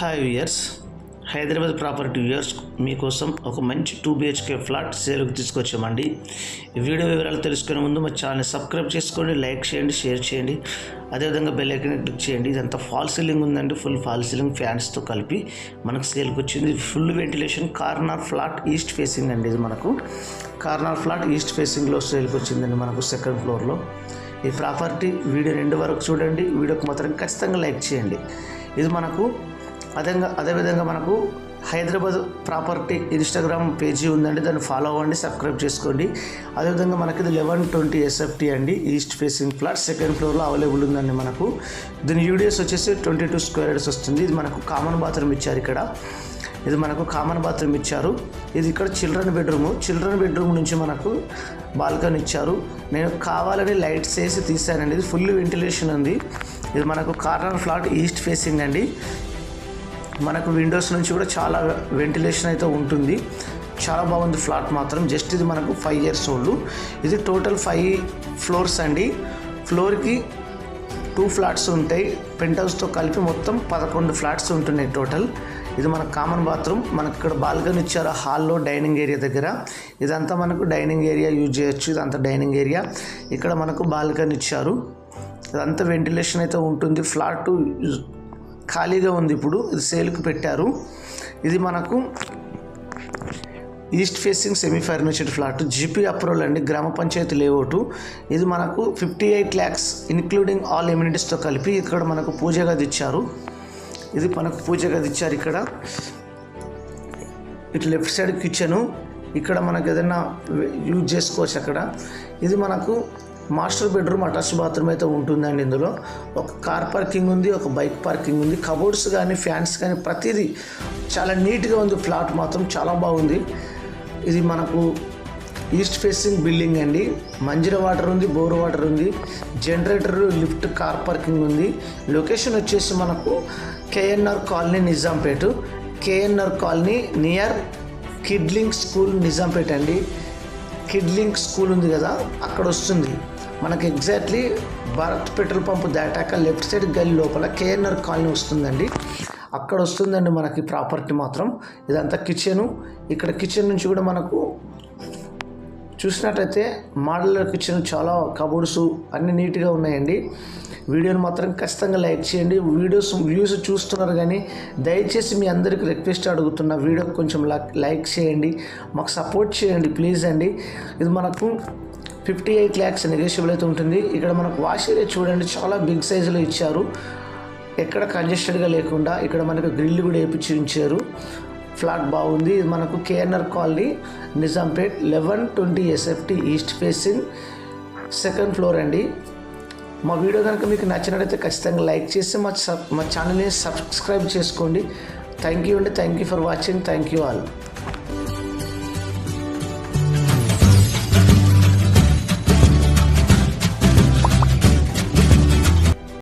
Hi viewers. Hyderabad property viewers మీకోసం ఒక మంచి టూ బిహెచ్కే ఫ్లాట్ సేల్కి తీసుకొచ్చామండి. ఈ వీడియో వివరాలు తెలుసుకునే ముందు మా ఛానల్ సబ్స్క్రైబ్ చేసుకోండి లైక్ చేయండి షేర్ చేయండి. అదేవిధంగా బెల్ ఐకన్ క్లిక్ చేయండి. ఇదంతా ఫాల్ సీలింగ్ ఉందండి ఫుల్ ఫాల్ సీలింగ్ ఫ్యాన్స్తో కలిపి మనకు సేల్కి వచ్చింది. Full ventilation corner flat east facing అండి ఇది మనకు. కార్నర్ ఫ్లాట్ ఈస్ట్ ఫేసింగ్లో సేల్కి వచ్చిందండి మనకు సెకండ్ ఫ్లోర్లో ఈ ప్రాపర్టీ వీడియో రెండు వరకు చూడండి. వీడియోకి మాత్రం ఖచ్చితంగా లైక్ చేయండి. ఇది మనకు అదేవిధంగా అదేవిధంగా మనకు హైదరాబాద్ ప్రాపర్టీ ఇన్స్టాగ్రామ్ పేజీ ఉందండి దాన్ని ఫాలో అవ్వండి సబ్స్క్రైబ్ చేసుకోండి. అదేవిధంగా మనకి ఇది లెవెన్ ట్వంటీ ఎస్ఎఫ్టీ అండి ఈస్ట్ ఫేసింగ్ ఫ్లాట్ సెకండ్ ఫ్లోర్లో అవైలబుల్ ఉందండి మనకు. దీని యూడిఎస్ వచ్చేసి ట్వంటీ టూ స్క్వేర్ యార్డ్స్ వస్తుంది ఇది మనకు కామన్ బాత్రూమ్ ఇచ్చారు ఇక్కడ. ఇది మనకు కామన్ బాత్రూమ్ ఇచ్చారు. ఇది ఇక్కడ చిల్డ్రన్ బెడ్రూమ్ చిల్డ్రన్ బెడ్రూమ్ నుంచి మనకు బాల్కనీ ఇచ్చారు. నేను కావాలని లైట్స్ వేసి తీసానండి ఇది ఫుల్ వెంటిలేషన్ ఉంది. ఇది మనకు కార్నర్ ఫ్లాట్ ఈస్ట్ ఫేసింగ్ అండి. మనకు విండోస్ నుంచి కూడా చాలా వెంటిలేషన్ అయితే ఉంటుంది. చాలా బాగుంది ఫ్లాట్ మాత్రం. జస్ట్ ఇది మనకు ఫైవ్ ఇయర్స్ ఓల్డ్ ఇది టోటల్ ఫైవ్ ఫ్లోర్స్ అండి. ఫ్లోర్కి టూ ఫ్లాట్స్ ఉంటాయి. పెంట్ హౌస్తో కలిపి మొత్తం పదకొండు ఫ్లాట్స్ ఉంటున్నాయి టోటల్ ఇది మన కామన్ బాత్రూమ్ మనకి ఇక్కడ బాల్కనీ ఇచ్చారు హాల్లో డైనింగ్ ఏరియా దగ్గర. ఇదంతా మనకు డైనింగ్ ఏరియా యూజ్ చేయొచ్చు. ఇదంతా డైనింగ్ ఏరియా ఇక్కడ మనకు బాల్కనీ ఇచ్చారు. ఇదంతా వెంటిలేషన్ అయితే ఉంటుంది. ఫ్లాట్ ఖాళీగా ఉంది ఇప్పుడు ఇది సేల్కి పెట్టారు. ఇది మనకు east facing semi furnished flat GP approval అండి గ్రామ పంచాయతీ లేఅవుట్. ఇది మనకు fifty eight lakhs including all ఎమ్యూనిటీస్తో కలిపి ఇక్కడ మనకు పూజ గది ఇచ్చారు. ఇది మనకు పూజ గది ఇచ్చారు ఇక్కడ. ఇటు లెఫ్ట్ సైడ్ కిచెను ఇక్కడ మనకు ఏదైనా యూజ్ చేసుకోవచ్చు అక్కడ. ఇది మనకు మాస్టర్ బెడ్రూమ్ అటాచ్ బాత్రూమ్ అయితే ఉంటుందండి ఇందులో. ఒక కార్ పార్కింగ్ ఉంది ఒక బైక్ పార్కింగ్ ఉంది. కబోర్డ్స్ కానీ ఫ్యాన్స్ కానీ ప్రతిదీ చాలా నీట్గా ఉంది. ఫ్లాట్ మాత్రం చాలా బాగుంది. ఇది మనకు ఈస్ట్ ఫేసింగ్ బిల్డింగ్ అండి. మంజీర వాటర్ ఉంది బోర్ వాటర్ ఉంది. జనరేటర్ లిఫ్ట్ కార్ పార్కింగ్ ఉంది. లొకేషన్ వచ్చేసి మనకు KNR colony Nizampet. KNR colony near Kidling school Nizampet అండి. కిడ్లింగ్ స్కూల్ ఉంది కదా అక్కడ వస్తుంది. మనకి ఎగ్జాక్ట్లీ భారత్ పెట్రోల్ పంప్ దాటాక లెఫ్ట్ సైడ్ గల్లీ లోపల కేఎన్ఆర్ కాలనీ వస్తుందండి. అక్కడ వస్తుందండి మనకి ప్రాపర్టీ మాత్రం. ఇదంతా కిచెను. ఇక్కడ కిచెన్ నుంచి కూడా మనకు చూసినట్టయితే మోడలర్ కిచెన్ చాలా కబోర్డ్స్ అన్ని నీట్గా ఉన్నాయండి. వీడియోని మాత్రం ఖచ్చితంగా లైక్ చేయండి. వీడియోస్ వ్యూస్ చూస్తున్నారు కానీ దయచేసి మీ అందరికి రిక్వెస్ట్ అడుగుతున్న వీడియో కొంచెం లైక్ చేయండి. మాకు సపోర్ట్ చేయండి ప్లీజ్ అండి. ఇది మనకు ఫిఫ్టీ ఎయిట్ ల్యాక్స్ నెగోషియబుల్ అయితే ఉంటుంది. ఇక్కడ మనకు వాష్ ఏరియా చూడండి చాలా బిగ్ సైజులో ఇచ్చారు. ఎక్కడ కంజెస్టెడ్గా లేకుండా ఇక్కడ మనకు గ్రిల్ కూడా వేపించి ఉంచారు ఫ్లాట్ బాగుంది. ఇది మనకు KNR colony Nizampet eleven twenty SFT east facing second floor అండి. మా వీడియో కనుక మీకు నచ్చినట్లయితే ఖచ్చితంగా లైక్ చేసి మా సబ్ మా ఛానల్ని సబ్స్క్రైబ్ చేసుకోండి. థ్యాంక్ యూ అండి. Thank you for watching thank you all